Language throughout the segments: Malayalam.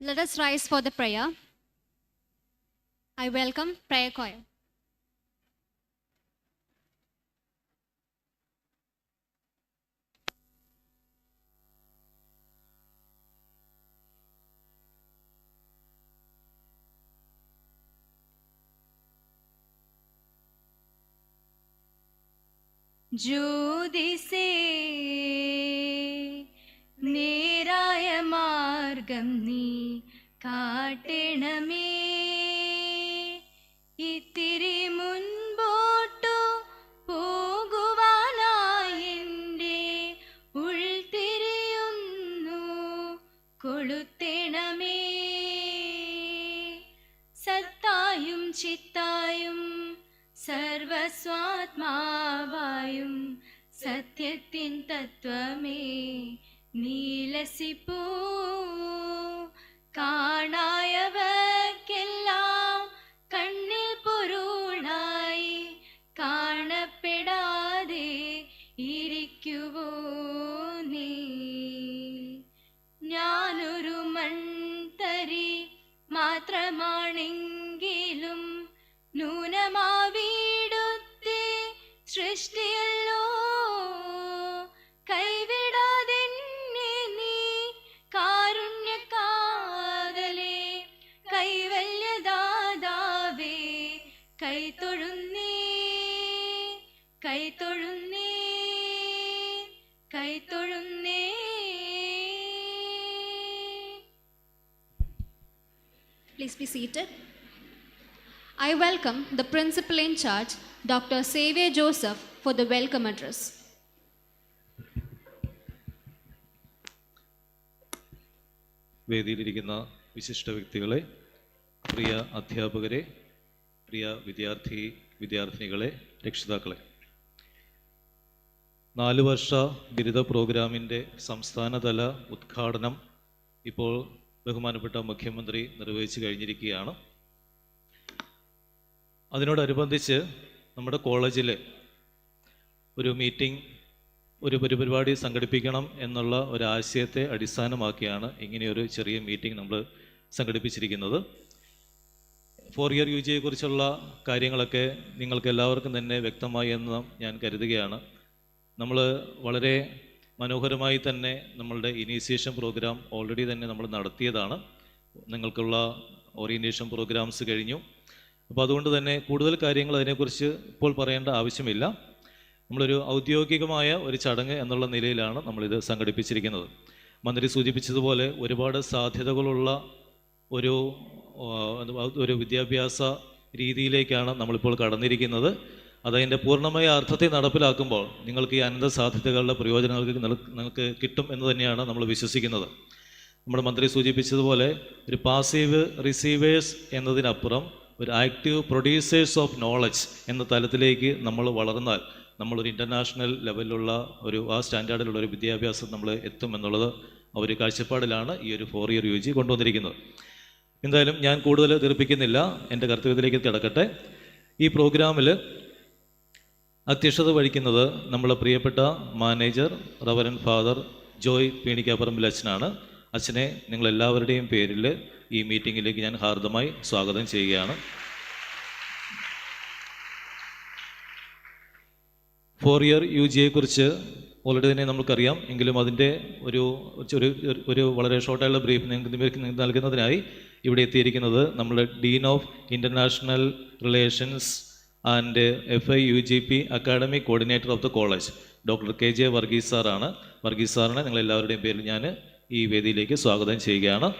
Let us rise for the prayer. I welcome prayer choir. ज्योति से മാർഗം നീ കാട്ടണമേ. ഇത്തിരി മുൻപോട്ടു പോകുവാനായിന്റെ ഉൾത്തിരിയുന്നു കൊളുത്തണമേ. സത്തായും ചിത്തായും സർവസ്വാത്മാവായും സത്യത്തിൻ തത്വമേ. നീലസിപ്പൂ കാണായവർക്കെല്ലാം കണ്ണിൽ പൊരുളായി കാണപ്പെടാതെ ഇരിക്കുവോ നീ? ഞാനൊരു മൺതരി മാത്രമാണെങ്കിലും നൂനമാവീടുത്തെ സൃഷ്ടിയല്ലോ Please be seated. I welcome the principal in charge, Dr. Xavier Joseph, for the welcome address. വേദിയിലിരിക്കുന്ന വിശിഷ്ട വ്യക്തികളെ പ്രിയ അധ്യാപകരെ പ്രിയ വിദ്യാർത്ഥി വിദ്യാർത്ഥിനികളെ രക്ഷിതാക്കളെ നാല് വർഷ ബിരുദ പ്രോഗ്രാമിന്റെ സംസ്ഥാനതല ഉദ്ഘാടനം ഇപ്പോൾ ബഹുമാനപ്പെട്ട മുഖ്യമന്ത്രി നിർവഹിച്ചു കഴിഞ്ഞിരിക്കുകയാണ്. അതിനോടനുബന്ധിച്ച് നമ്മുടെ കോളേജിൽ ഒരു മീറ്റിംഗ് ഒരു ഒരു പരിപാടി സംഘടിപ്പിക്കണം എന്നുള്ള ഒരു ആശയത്തെ അടിസ്ഥാനമാക്കിയാണ് ഇങ്ങനെയൊരു ചെറിയ മീറ്റിംഗ് നമ്മൾ സംഘടിപ്പിച്ചിരിക്കുന്നത്. ഫോർ ഇയർ യു ജിയെക്കുറിച്ചുള്ള കാര്യങ്ങളൊക്കെ നിങ്ങൾക്ക് എല്ലാവർക്കും തന്നെ വ്യക്തമായി എന്ന് ഞാൻ കരുതുകയാണ്. നമ്മൾ വളരെ മനോഹരമായി തന്നെ നമ്മളുടെ ഇനീഷ്യേഷൻ പ്രോഗ്രാം ഓൾറെഡി തന്നെ നമ്മൾ നടത്തിയതാണ്. നിങ്ങൾക്കുള്ള ഓറിയന്റേഷൻ പ്രോഗ്രാംസ് കഴിഞ്ഞു. അപ്പോൾ അതുകൊണ്ട് തന്നെ കൂടുതൽ കാര്യങ്ങൾ അതിനെക്കുറിച്ച് ഇപ്പോൾ പറയേണ്ട ആവശ്യമില്ല. നമ്മളൊരു ഔദ്യോഗികമായ ഒരു ചടങ്ങ് എന്നുള്ള നിലയിലാണ് നമ്മളിത് സംഘടിപ്പിച്ചിരിക്കുന്നത്. മന്ത്രി സൂചിപ്പിച്ചതുപോലെ ഒരുപാട് സാധ്യതകളുള്ള ഒരു ഒരു വിദ്യാഭ്യാസ രീതിയിലേക്കാണ് നമ്മളിപ്പോൾ കടന്നിരിക്കുന്നത്. അതതിന്റെ പൂർണമായ അർത്ഥത്തെ നടപ്പിലാക്കുമ്പോൾ നിങ്ങൾക്ക് ഈ അനന്ത സാധ്യതകളുടെ പ്രയോജനങ്ങൾക്ക് നിങ്ങൾക്ക് കിട്ടും എന്ന് തന്നെയാണ് നമ്മൾ വിശ്വസിക്കുന്നത്. നമ്മുടെ മന്ത്രി സൂചിപ്പിച്ചതുപോലെ ഒരു പാസീവ് റിസീവേഴ്സ് എന്നതിനപ്പുറം ഒരു ആക്റ്റീവ് പ്രൊഡ്യൂസേഴ്സ് ഓഫ് നോളജ് എന്ന തലത്തിലേക്ക് നമ്മൾ വളർന്നാൽ നമ്മളൊരു ഇന്റർനാഷണൽ ലെവലിലുള്ള ഒരു ആ സ്റ്റാൻഡേർഡിലുള്ള ഒരു വിദ്യാഭ്യാസം നമ്മൾ എത്തും എന്നുള്ളത് ആ ഒരു കാഴ്ചപ്പാടിലാണ് ഈ ഒരു ഫോർ ഇയർ യു ജി കൊണ്ടുവന്നിരിക്കുന്നത്. എന്തായാലും ഞാൻ കൂടുതൽ തീർപ്പിക്കുന്നില്ല എന്റെ കർത്തവ്യത്തിലേക്ക് കിടക്കട്ടെ. ഈ പ്രോഗ്രാമിൽ അധ്യക്ഷത വഹിക്കുന്നത് നമ്മളെ പ്രിയപ്പെട്ട manager reverend father Joy Pinikkaparambil അച്ഛനാണ്. അച്ഛനെ നിങ്ങളെല്ലാവരുടെയും പേരിൽ ഈ മീറ്റിങ്ങിലേക്ക് ഞാൻ ഹാർദമായി സ്വാഗതം ചെയ്യുകയാണ്. ഫോർ ഇയർ യു ജിയെക്കുറിച്ച് ഓൾറെഡി തന്നെ നമുക്കറിയാം എങ്കിലും അതിന്റെ ഒരു ഒരു വളരെ ഷോർട്ടായുള്ള ബ്രീഫ് നിങ്ങൾക്ക് നൽകുന്നതിനായി ഇവിടെ എത്തിയിരിക്കുന്നത് നമ്മുടെ dean of international relations and F I U G P academic coordinator of the college doctor K J Varghese സാറാണ്. വർഗീസ് സാറിനെ നിങ്ങളെല്ലാവരുടെയും പേരിൽ ഞാൻ ഈ വേദിയിലേക്ക് സ്വാഗതം ചെയ്യുകയാണ്.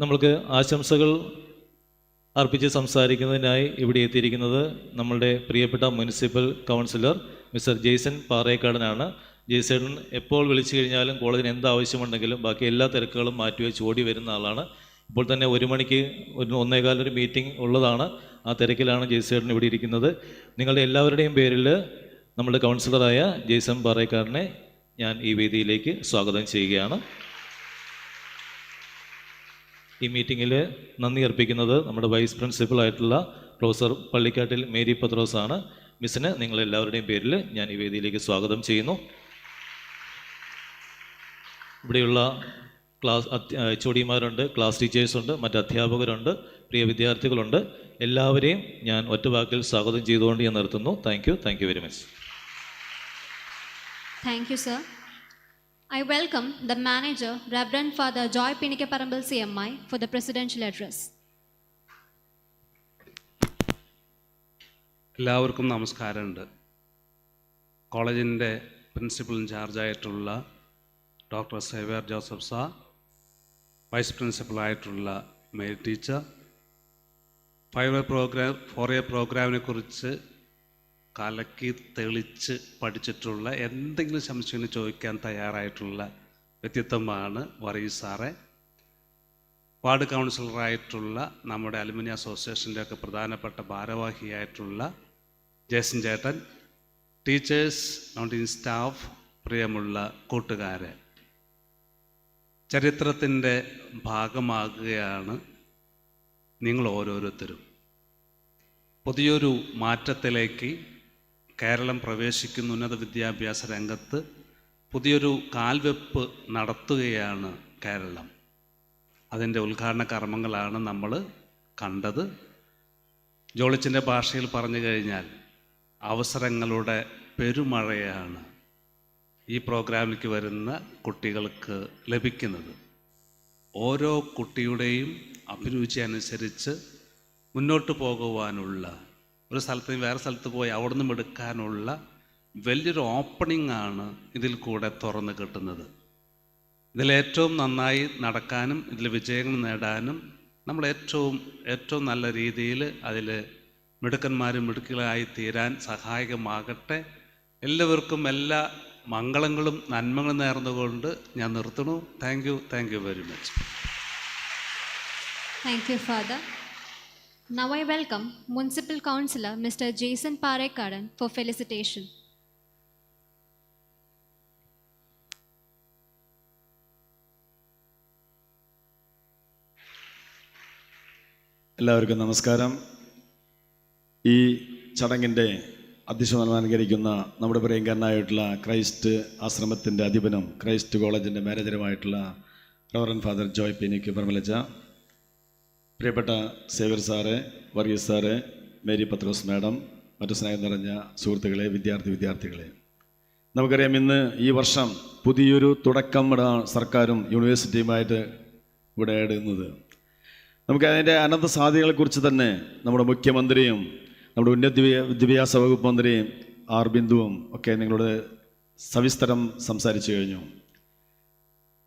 നമ്മൾക്ക് ആശംസകൾ അർപ്പിച്ച് സംസാരിക്കുന്നതിനായി ഇവിടെ എത്തിയിരിക്കുന്നത് നമ്മളുടെ പ്രിയപ്പെട്ട മുനിസിപ്പൽ കൗൺസിലർ മിസ്റ്റർ ജെയ്സൺ പാറേക്കാടനാണ്. ജെയ്സൺ എപ്പോൾ വിളിച്ചു കഴിഞ്ഞാലും കോളേജിന് എന്ത് ആവശ്യമുണ്ടെങ്കിലും ബാക്കി എല്ലാ തിരക്കുകളും മാറ്റിവെച്ച് ഓടി വരുന്ന ആളാണ്. ഇപ്പോൾ തന്നെ ഒരു മണിക്ക് ഒരു ഒന്നേകാലൊരു മീറ്റിംഗ് ഉള്ളതാണ്. ആ തിരക്കിലാണ് ജയ്സേട്ടൻ ഇവിടെ ഇരിക്കുന്നത്. നിങ്ങളുടെ എല്ലാവരുടെയും പേരിൽ നമ്മുടെ കൗൺസിലറായ ജെയ്സൺ പാറേക്കാരനെ ഞാൻ ഈ വേദിയിലേക്ക് സ്വാഗതം ചെയ്യുകയാണ്. ഈ മീറ്റിങ്ങിൽ നന്ദി അർപ്പിക്കുന്നത് നമ്മുടെ വൈസ് പ്രിൻസിപ്പൽ ആയിട്ടുള്ള പ്രൊഫസർ പള്ളിക്കാട്ടിൽ മേരി പത്രോസ് ആണ്. മിസ്സിന് നിങ്ങളെല്ലാവരുടെയും പേരിൽ ഞാൻ ഈ വേദിയിലേക്ക് സ്വാഗതം ചെയ്യുന്നു. ഇവിടെയുള്ള ക്ലാസ് എച്ച് ഒടിമാരുണ്ട് ക്ലാസ് ടീച്ചേഴ്സുണ്ട് മറ്റ് അധ്യാപകരുണ്ട് പ്രിയ വിദ്യാർത്ഥികളുണ്ട്. എല്ലാവരെയും ഞാൻ ഒറ്റ വാക്കിൽ സ്വാഗതം ചെയ്തുകൊണ്ട് ഞാൻ നിർത്തുന്നു. Thank you thank you very much thank you sir I welcome the manager the father Joy Pinikkaparambil C M I for the presidential address എല്ലാവർക്കും നമസ്കാരമുണ്ട്. കോളേജിന്റെ principal ഇൻചാർജായിട്ടുള്ള doctor Xavier Joseph sir vice പ്രിൻസിപ്പളായിട്ടുള്ള Mary teacher five programme four year പ്രോഗ്രാമിനെ കുറിച്ച് കലക്കി തെളിച്ച് പഠിച്ചിട്ടുള്ള എന്തെങ്കിലും സംശയങ്ങൾ ചോദിക്കാൻ തയ്യാറായിട്ടുള്ള വ്യക്തിത്വമാണ് വറീസ് സാറെ. വാർഡ് കൗൺസിലറായിട്ടുള്ള നമ്മുടെ അലുമിനി അസോസിയേഷന്റെ ഒക്കെ പ്രധാനപ്പെട്ട ഭാരവാഹിയായിട്ടുള്ള ജേസൻ ചേട്ടൻ. ടീച്ചേഴ്സ് നോട്ടിൻ സ്റ്റാഫ് പ്രിയമുള്ള കൂട്ടുകാരെ. ചരിത്രത്തിന്റെ ഭാഗമാകുകയാണ് നിങ്ങൾ ഓരോരുത്തരും. പുതിയൊരു മാറ്റത്തിലേക്ക് കേരളം പ്രവേശിക്കുന്ന ഉന്നത വിദ്യാഭ്യാസ രംഗത്ത് പുതിയൊരു കാൽവെപ്പ് നടത്തുകയാണ് കേരളം. അതിന്റെ ഉദ്ഘാടന കർമ്മങ്ങളാണ് നമ്മൾ കണ്ടത്. ജോളിച്ചിന്റെ ഭാഷയിൽ പറഞ്ഞു കഴിഞ്ഞാൽ അവസരങ്ങളുടെ പെരുമഴയാണ്. ഈ പ്രോഗ്രാമിലേക്ക് വരുന്ന കുട്ടികൾക്ക് ലഭിക്കുന്നത് ഓരോ കുട്ടിയുടെയും അഭിരുചി അനുസരിച്ച് മുന്നോട്ട് പോകുവാനുള്ള ഒരു സ്ഥലത്ത് നിന്ന് വേറെ സ്ഥലത്ത് പോയി അവിടെ നിന്നും എടുക്കാനുള്ള വലിയൊരു ഓപ്പണിംഗ് ആണ് ഇതിൽ കൂടെ തുറന്ന് കിട്ടുന്നത്. ഇതിലേറ്റവും നന്നായി നടക്കാനും ഇതിൽ വിജയങ്ങൾ നേടാനും നമ്മൾ ഏറ്റവും ഏറ്റവും നല്ല രീതിയിൽ അതിൽ മിടുക്കന്മാരും മിടുക്കികളായി തീരാൻ സഹായകമാകട്ടെ. എല്ലാവർക്കും എല്ലാ മംഗളങ്ങളും നന്മകളും നേർന്നുകൊണ്ട് ഞാൻ നിർത്തുന്നു. Thank you thank you very much thank you father now I welcome municipal councillor mister Jaison Parekkadan for felicitation എല്ലാവർക്കും നമസ്കാരം. ഈ ചടങ്ങിന്റെ അധ്യക്ഷത അനുകരിക്കുന്ന നമ്മുടെ പ്രിയങ്കരനായിട്ടുള്ള ക്രൈസ്റ്റ് ആശ്രമത്തിന്റെ അധിപനും ക്രൈസ്റ്റ് കോളേജിന്റെ മാനേജറുമായിട്ടുള്ള റവറൻ ഫാദർ ജോയ് പിനിക്ക് പറമലച്ച പ്രിയപ്പെട്ട Xavier sir Varghese sir Mary Pathrose madam മറ്റു സ്നേഹം നിറഞ്ഞ സുഹൃത്തുക്കളെ വിദ്യാർത്ഥി വിദ്യാർത്ഥികളെ. നമുക്കറിയാം ഇന്ന് ഈ വർഷം പുതിയൊരു തുടക്കം സർക്കാരും യൂണിവേഴ്സിറ്റിയുമായിട്ട് ഇവിടെ ഇടുന്നത് നമുക്ക് അതിന്റെ അനന്ത സാധ്യതകളെക്കുറിച്ച് തന്നെ നമ്മുടെ മുഖ്യമന്ത്രിയും നമ്മുടെ ഉന്നത വിദ്യാഭ്യാസ വകുപ്പ് മന്ത്രി ആർ ബിന്ദുവും ഒക്കെ നിങ്ങളോട് സവിസ്തരം സംസാരിച്ചു കഴിഞ്ഞു.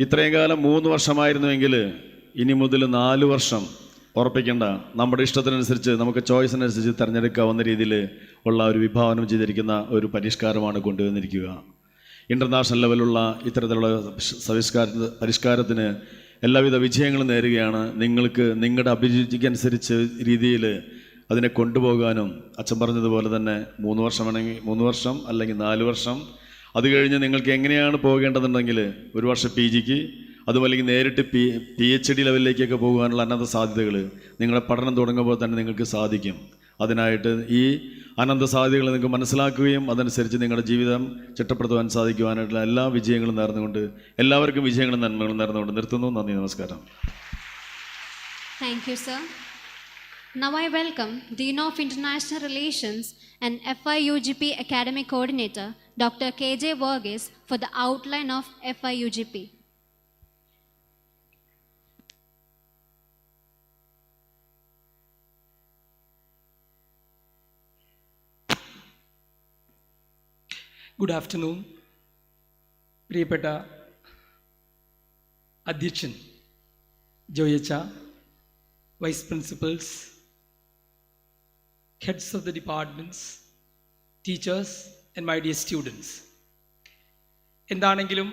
ഇത്രയും കാലം മൂന്ന് വർഷമായിരുന്നുവെങ്കിൽ ഇനി മുതൽ നാല് വർഷം ഉറപ്പിക്കേണ്ട നമ്മുടെ ഇഷ്ടത്തിനനുസരിച്ച് നമുക്ക് ചോയ്സിനനുസരിച്ച് തിരഞ്ഞെടുക്കാവുന്ന രീതിയിൽ ഉള്ള ഒരു വിഭാവനം ചെയ്തിരിക്കുന്ന ഒരു പരിഷ്കാരമാണ് കൊണ്ടുവന്നിരിക്കുക. ഇന്റർനാഷണൽ ലെവലുള്ള ഇത്തരത്തിലുള്ള സവിഷ്കാര പരിഷ്കാരത്തിന് എല്ലാവിധ വിജയങ്ങളും നേരുകയാണ്. നിങ്ങൾക്ക് നിങ്ങളുടെ അഭിരുചിക്കനുസരിച്ച് രീതിയിൽ അതിനെ കൊണ്ടുപോകാനും അച്ഛൻ പറഞ്ഞതുപോലെ തന്നെ മൂന്ന് വർഷമാണെങ്കിൽ മൂന്ന് വർഷം അല്ലെങ്കിൽ നാല് വർഷം. അത് കഴിഞ്ഞ് നിങ്ങൾക്ക് എങ്ങനെയാണ് പോകേണ്ടതുണ്ടെങ്കിൽ ഒരു വർഷം പി ജിക്ക് അതും നേരിട്ട് പി പി എച്ച് ഡി ലെവലിലേക്കൊക്കെ പോകാനുള്ള അനന്ത സാധ്യതകൾ നിങ്ങളുടെ പഠനം തുടങ്ങുമ്പോൾ തന്നെ നിങ്ങൾക്ക് സാധിക്കും. അതിനായിട്ട് ഈ അനന്ത സാധ്യതകൾ നിങ്ങൾക്ക് മനസ്സിലാക്കുകയും അതനുസരിച്ച് നിങ്ങളുടെ ജീവിതം ചിട്ടപ്പെടുത്തുവാൻ സാധിക്കുവാനായിട്ടുള്ള എല്ലാ വിജയങ്ങളും നേർന്നുകൊണ്ട് എല്ലാവർക്കും വിജയങ്ങളും നന്മകളും നേർന്നുകൊണ്ട് നിർത്തുന്നു. നന്ദി നമസ്കാരം. Thank you sir. Now I welcome Dean of International Relations and FIUGP Academic Coordinator, Dr. KJ Varghese, for the outline of FIUGP. Good afternoon പ്രിയപ്പെട്ട അധ്യക്ഷൻ ജോയച്ച vice principles Heads of the departments teachers and my dear students എന്താണെങ്കിലും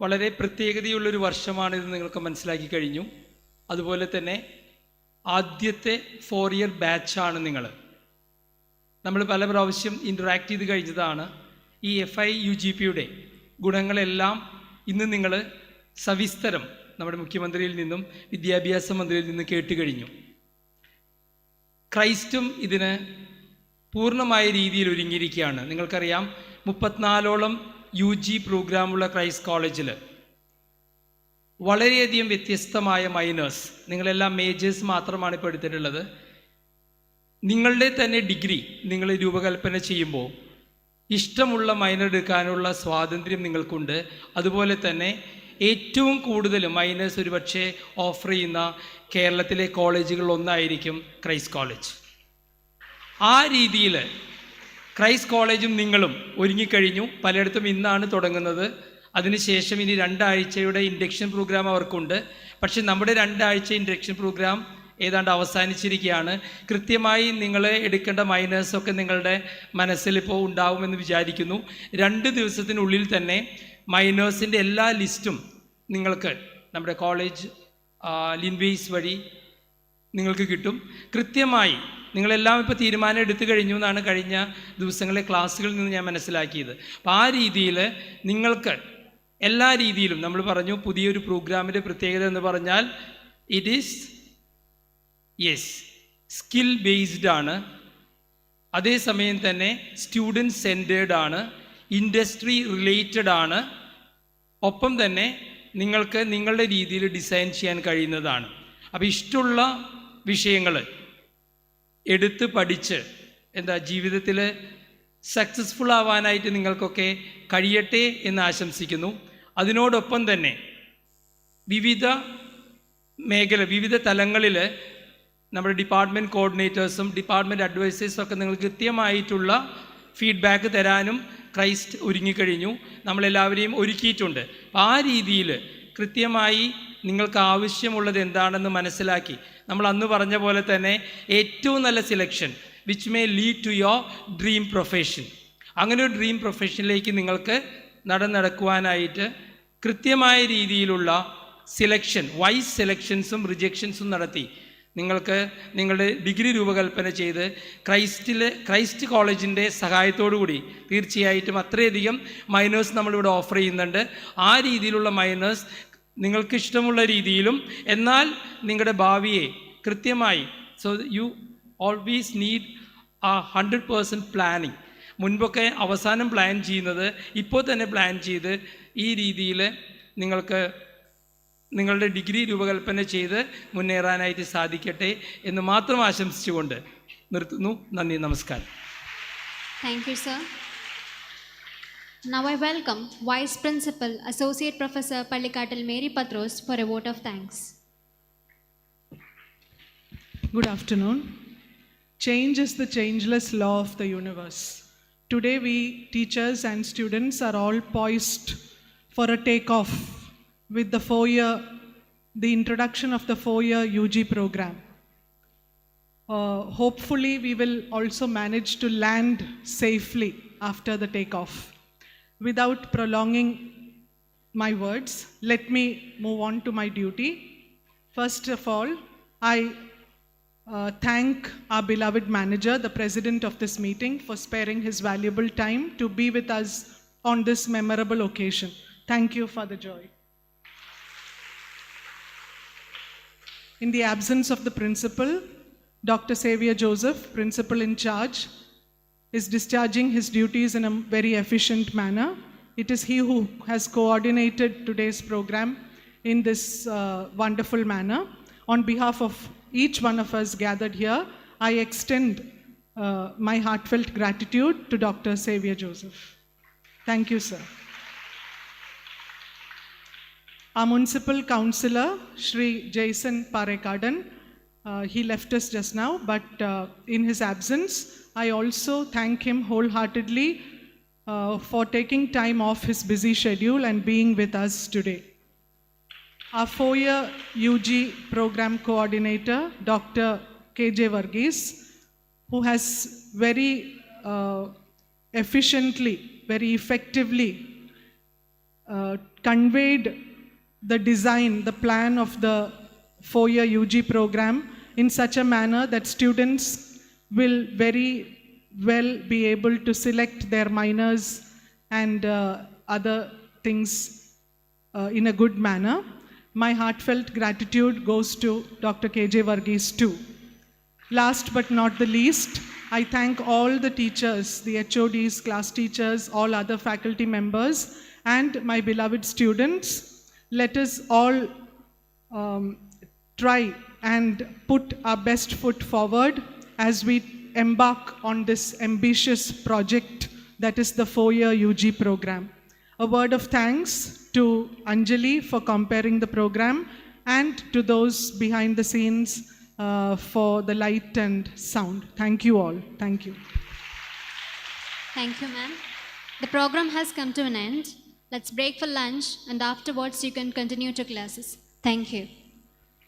വളരെ പ്രത്യേകതയുള്ളൊരു വർഷമാണിത് നിങ്ങൾക്ക് മനസ്സിലാക്കി കഴിഞ്ഞു. അതുപോലെ തന്നെ ആദ്യത്തെ ഫോർ ഇയർ ബാച്ചാണ് നിങ്ങൾ. നമ്മൾ പല പ്രാവശ്യം ഇന്ററാക്ട് ചെയ്ത് കഴിഞ്ഞതാണ്. ഈ എഫ് ഐ യു ജി പിയുടെ ഗുണങ്ങളെല്ലാം ഇന്ന് നിങ്ങൾ സവിസ്തരം നമ്മുടെ മുഖ്യമന്ത്രിയിൽ നിന്നും വിദ്യാഭ്യാസ മന്ത്രിയിൽ നിന്നും കേട്ട് കഴിഞ്ഞു. ക്രൈസ്റ്റും ഇതിന് പൂർണമായ രീതിയിൽ ഒരുങ്ങിയിരിക്കുകയാണ്. നിങ്ങൾക്കറിയാം മുപ്പത്തിനാലോളം യു ജി പ്രോഗ്രാമുള്ള ക്രൈസ്റ്റ് കോളേജിൽ വളരെയധികം വ്യത്യസ്തമായ മൈനേഴ്സ് നിങ്ങളെല്ലാം മേജേഴ്സ് മാത്രമാണ് ഇപ്പോൾ എടുത്തിട്ടുള്ളത്. നിങ്ങളുടെ തന്നെ ഡിഗ്രി നിങ്ങൾ രൂപകൽപ്പന ചെയ്യുമ്പോൾ ഇഷ്ടമുള്ള മൈനർ എടുക്കാനുള്ള സ്വാതന്ത്ര്യം നിങ്ങൾക്കുണ്ട്. അതുപോലെ തന്നെ ഏറ്റവും കൂടുതൽ മൈനേഴ്സ് ഒരുപക്ഷെ ഓഫർ ചെയ്യുന്ന കേരളത്തിലെ കോളേജുകളിൽ ഒന്നായിരിക്കും ക്രൈസ്റ്റ് കോളേജ് ആ രീതിയിൽ ക്രൈസ്റ്റ് കോളേജും നിങ്ങളും ഒരുങ്ങിക്കഴിഞ്ഞു. പലയിടത്തും ഇന്നാണ് തുടങ്ങുന്നത്. അതിനുശേഷം ഇനി രണ്ടാഴ്ചയുടെ ഇൻഡക്ഷൻ പ്രോഗ്രാം അവർക്കുണ്ട്. പക്ഷേ നമ്മുടെ രണ്ടാഴ്ച ഇൻഡക്ഷൻ പ്രോഗ്രാം ഏതാണ്ട് അവസാനിച്ചിരിക്കുകയാണ്. കൃത്യമായി നിങ്ങൾ എടുക്കേണ്ട മൈനേഴ്സൊക്കെ നിങ്ങളുടെ മനസ്സിൽ ഇപ്പോൾ ഉണ്ടാവുമെന്ന് വിചാരിക്കുന്നു. രണ്ട് ദിവസത്തിനുള്ളിൽ തന്നെ മൈനേഴ്സിന്റെ എല്ലാ ലിസ്റ്റും നിങ്ങൾക്ക് നമ്മുടെ കോളേജ് ലിൻവേസ് വഴി നിങ്ങൾക്ക് കിട്ടും. കൃത്യമായി നിങ്ങളെല്ലാം ഇപ്പോൾ തീരുമാനം എടുത്തു കഴിഞ്ഞു എന്നാണ് കഴിഞ്ഞ ദിവസങ്ങളിലെ ക്ലാസ്സുകളിൽ നിന്ന് ഞാൻ മനസ്സിലാക്കിയത്. അപ്പോൾ ആ രീതിയിൽ നിങ്ങൾക്ക് എല്ലാ രീതിയിലും നമ്മൾ പറഞ്ഞു പുതിയൊരു പ്രോഗ്രാമിന്റെ പ്രത്യേകത എന്ന് പറഞ്ഞാൽ it is yes skill based ആണ്. അതേസമയം തന്നെ സ്റ്റുഡന്റ് സെന്റേർഡ് ആണ്. ഇൻഡസ്ട്രി റിലേറ്റഡ് ആണ്. ഒപ്പം തന്നെ നിങ്ങൾക്ക് നിങ്ങളുടെ രീതിയിൽ ഡിസൈൻ ചെയ്യാൻ കഴിയുന്നതാണ്. അപ്പോൾ ഇഷ്ടമുള്ള വിഷയങ്ങൾ എടുത്ത് പഠിച്ച് എന്താ ജീവിതത്തിൽ സക്സസ്ഫുൾ ആവാനായിട്ട് നിങ്ങൾക്കൊക്കെ കഴിയട്ടെ എന്ന് ആശംസിക്കുന്നു. അതിനോടൊപ്പം തന്നെ വിവിധ മേഖല വിവിധ തലങ്ങളിൽ നമ്മുടെ ഡിപ്പാർട്ട്മെന്റ് കോർഡിനേറ്റേഴ്സും ഡിപ്പാർട്ട്മെന്റ് അഡ്വൈസേഴ്സും ഒക്കെ നിങ്ങൾ കൃത്യമായിട്ടുള്ള ഫീഡ്ബാക്ക് തരാനും ക്രൈസ്റ്റ് ഒരുങ്ങിക്കഴിഞ്ഞു. നമ്മളെല്ലാവരെയും ഒരുക്കിയിട്ടുണ്ട്. അപ്പോൾ ആ രീതിയിൽ കൃത്യമായി നിങ്ങൾക്ക് ആവശ്യമുള്ളത് എന്താണെന്ന് മനസ്സിലാക്കി. നമ്മൾ അന്ന് പറഞ്ഞ പോലെ തന്നെ ഏറ്റവും നല്ല selection which may lead to your dream profession അങ്ങനെ ഒരു ഡ്രീം പ്രൊഫഷനിലേക്ക് നിങ്ങൾക്ക് നടന്നടക്കുവാനായിട്ട് കൃത്യമായ രീതിയിലുള്ള സിലക്ഷൻ വൈസ് സെലക്ഷൻസും റിജക്ഷൻസും നടത്തി. നിങ്ങൾക്ക് നിങ്ങളുടെ ഡിഗ്രി രൂപകൽപ്പന ചെയ്ത് ക്രൈസ്റ്റിൽ ക്രൈസ്റ്റ് കോളേജിന്റെ കൂടി തീർച്ചയായിട്ടും അത്രയധികം മൈനേഴ്സ് നമ്മളിവിടെ ഓഫർ ചെയ്യുന്നുണ്ട്. ആ രീതിയിലുള്ള മൈനേഴ്സ് നിങ്ങൾക്ക് ഇഷ്ടമുള്ള രീതിയിലും എന്നാൽ നിങ്ങളുടെ ഭാവിയെ കൃത്യമായി so you always need a hundred percent planning മുൻപൊക്കെ അവസാനം പ്ലാൻ ചെയ്യുന്നത് ഇപ്പോൾ തന്നെ പ്ലാൻ ചെയ്ത് ഈ രീതിയിൽ നിങ്ങൾക്ക് നിങ്ങളുടെ ഡിഗ്രി രൂപകൽപ്പന ചെയ്ത് മുന്നേറാനായിട്ട് സാധിക്കട്ടെ എന്ന് മാത്രം ആശംസിച്ചുകൊണ്ട് നിർത്തുന്നു. നന്ദി നമസ്കാരം. Thank you sir now I welcome vice principal associate professor Pallikattil Mary Pathrose for a vote of thanks good afternoon change is the changeless law of the universe today we teachers and students are all poised for a take off with the four year, the introduction of the four year UG program. Uh, hopefully, we will also manage to land safely after the takeoff. Without prolonging my words, let me move on to my duty. First of all, I uh, thank our beloved manager, the president of this meeting, for sparing his valuable time to be with us on this memorable occasion. Thank you for the joy. In the absence of the principal, Dr. Xavier Joseph, principal in charge, is discharging his duties in a very efficient manner. It is he who has coordinated today's program in this uh, wonderful manner. On behalf of each one of us gathered here, I extend uh, my heartfelt gratitude to Dr. Xavier Joseph. Thank you, sir. Our municipal councillor, Shri Jason Parekadan, uh, he left us just now, but uh, in his absence, I also thank him wholeheartedly uh, for taking time off his busy schedule and being with us today. Our four year UG program coordinator, Dr. KJ Varghese, who has very uh, efficiently, very effectively uh, conveyed the design, the plan of the four year UG program in such a manner that students will very well be able to select their minors and uh, other things uh, in a good manner. My heartfelt gratitude goes to Dr. KJ Varghese too. Last but not the least, I thank all the teachers, the HODs, class teachers, all other faculty members, and my beloved students. Let us all um, try and put our best foot forward as we embark on this ambitious project that is the four year UG program. A word of thanks to Anjali for comparing the program and to those behind the scenes uh, for the light and sound. Thank you all. Thank you. Thank you, ma'am. The program has come to an end. Let's break for lunch and afterwards you can continue to classes. Thank you.